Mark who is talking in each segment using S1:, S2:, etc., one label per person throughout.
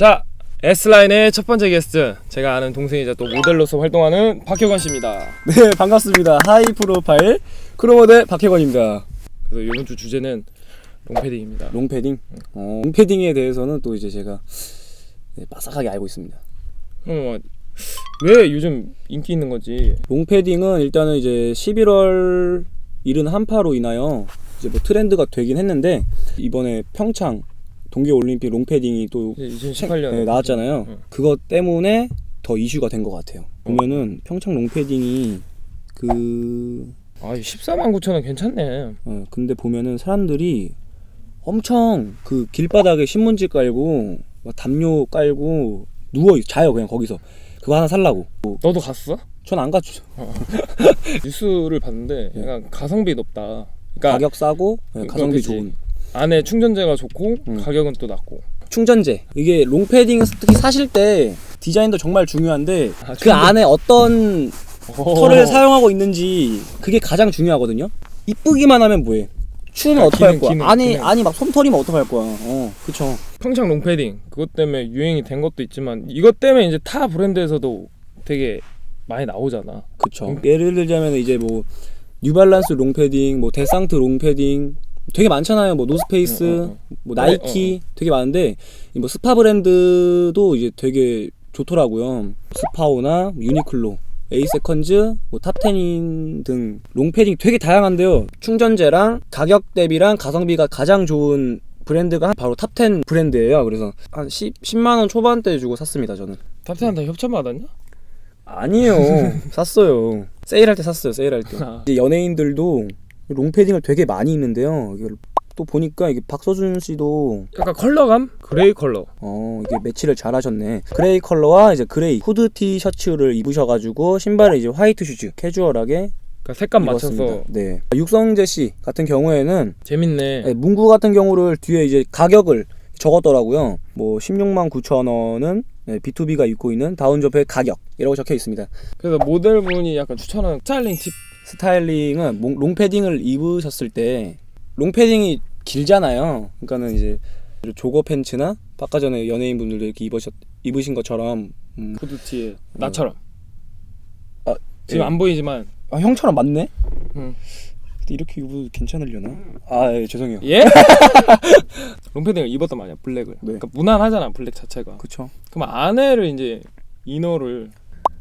S1: 자 S라인의 첫 번째 게스트. 제가 아는 동생이자 또 모델로서 활동하는 박효건 씨입니다.
S2: 네 반갑습니다. 하이 프로파일 크로모델 박혜건입니다.
S1: 그래서 이번 주 주제는 롱패딩입니다.
S2: 롱패딩? 어, 롱패딩에 대해서는 또 이제 제가 네, 빠삭하게 알고 있습니다.
S1: 어, 왜 요즘 인기 있는 거지?
S2: 롱패딩은 일단은 이제 11월 이른 한파로 인하여 이제 뭐 트렌드가 되긴 했는데 이번에 평창 동계 올림픽 롱패딩이 또
S1: 2018년
S2: 네, 나왔잖아요.
S1: 응.
S2: 그것 때문에 더 이슈가 된 것 같아요. 보면은 평창 롱패딩이 그
S1: 아 14만 9천 원 괜찮네.
S2: 어, 근데 보면은 사람들이 엄청 그 길바닥에 신문지 깔고 막 담요 깔고 누워 있- 자요 그냥 거기서. 그거 하나 살라고. 뭐,
S1: 너도 갔어?
S2: 전 안 갔죠.
S1: 뉴스를 봤는데 약간 가성비 높다. 그러니까
S2: 네. 가격 싸고 네,
S1: 그러니까
S2: 가성비. 좋은
S1: 안에 충전재가 좋고
S2: 음.
S1: 가격은 또 낮고
S2: 충전재 이게 롱패딩 특히 사실 때 디자인도 정말 중요한데
S1: 아,
S2: 그
S1: 충전-
S2: 안에 어떤
S1: 어.
S2: 털을 사용하고 있는지 그게 가장 중요하거든요 이쁘기만 하면 뭐해 추우면
S1: 아,
S2: 어떡할
S1: 기능,
S2: 거야
S1: 기능,
S2: 아니
S1: 기능.
S2: 아니 막 솜털이면 어떡할 거야 어 그쵸
S1: 평창 롱패딩 그것 때문에 유행이 된 것도 있지만 이것 때문에 이제 타 브랜드에서도 되게 많이 나오잖아
S2: 그쵸.
S1: 음.
S2: 예를 들자면 이제 뭐 뉴발란스 롱패딩, 뭐 데상트 롱패딩 되게 많잖아요. 뭐 노스페이스,
S1: 어, 어, 어.
S2: 뭐 나이키 되게 많은데 이뭐 스파 브랜드도 이제 되게 좋더라고요. 스파오나 유니클로, 에이세컨즈, 뭐 탑텐인 등 롱패딩 되게 다양한데요. 충전재랑 가격 대비랑 가성비가 가장 좋은 브랜드가 바로 탑10 브랜드예요. 그래서 한 10, 10만 원 초반대 주고 샀습니다, 저는.
S1: 탑텐한테 협찬 받았냐?
S2: 아니에요. 샀어요. 세일할 때 샀어요. 세일할 때.
S1: 아.
S2: 이제 연예인들도 롱패딩을 되게 많이 입는데요. 이걸 또 보니까 이게 박서준 씨도
S1: 약간 컬러감? 그레이 컬러
S2: 어 이게 매치를 잘하셨네. 그레이 컬러와 이제 그레이 후드 티 셔츠를 입으셔가지고 신발에 이제 화이트 슈즈 캐주얼하게
S1: 그러니까 색감
S2: 입었습니다.
S1: 맞춰서
S2: 네. 육성재 씨 같은 경우에는
S1: 재밌네
S2: 네, 문구 같은 경우를 뒤에 이제 가격을 적었더라고요. 뭐 16만 9천 원은 네, B2B가 입고 있는 다운저프의 가격이라고 적혀 있습니다.
S1: 그래서 모델분이 약간 추천하는 스타일링 팁
S2: 스타일링은 몽- 롱패딩을 입으셨을 때 롱패딩이 길잖아요. 그러니까는 이제 조거 팬츠나 아까 전에 연예인분들도 이렇게 입으셨 입으신 것처럼 음,
S1: 후드티에 나처럼
S2: 아,
S1: 지금
S2: 예.
S1: 안 보이지만
S2: 아, 형처럼 맞네.
S1: 음.
S2: 근데 이렇게 입어도 괜찮으려나? 아 예, 죄송해요.
S1: 예? 롱패딩을 입었단 말이야 블랙을
S2: 네.
S1: 그러니까 무난하잖아 블랙 자체가
S2: 그쵸.
S1: 그럼 안에를 이제 이너를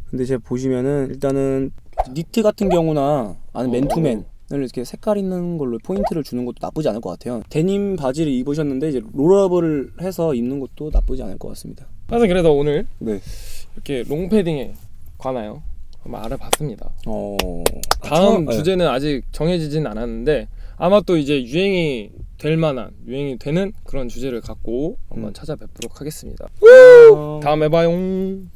S2: 근데 제가 보시면은 일단은 니트 같은 경우나 아니면
S1: 어.
S2: 맨투맨 을 이렇게 색깔 있는 걸로 포인트를 주는 것도 나쁘지 않을 것 같아요. 데님 바지를 입으셨는데 이제 롤업을 해서 입는 것도 나쁘지 않을 것 같습니다.
S1: 그래서 그래서 오늘
S2: 네.
S1: 이렇게 롱패딩에 관하여 한번 알아봤습니다
S2: 어.
S1: 다음
S2: 아,
S1: 주제는 아직 정해지진 않았는데 아마 또 이제 유행이 될 만한 유행이 되는 그런 주제를 갖고 한번
S2: 음.
S1: 찾아뵙도록 하겠습니다
S2: 네. 어,
S1: 다음에 봐용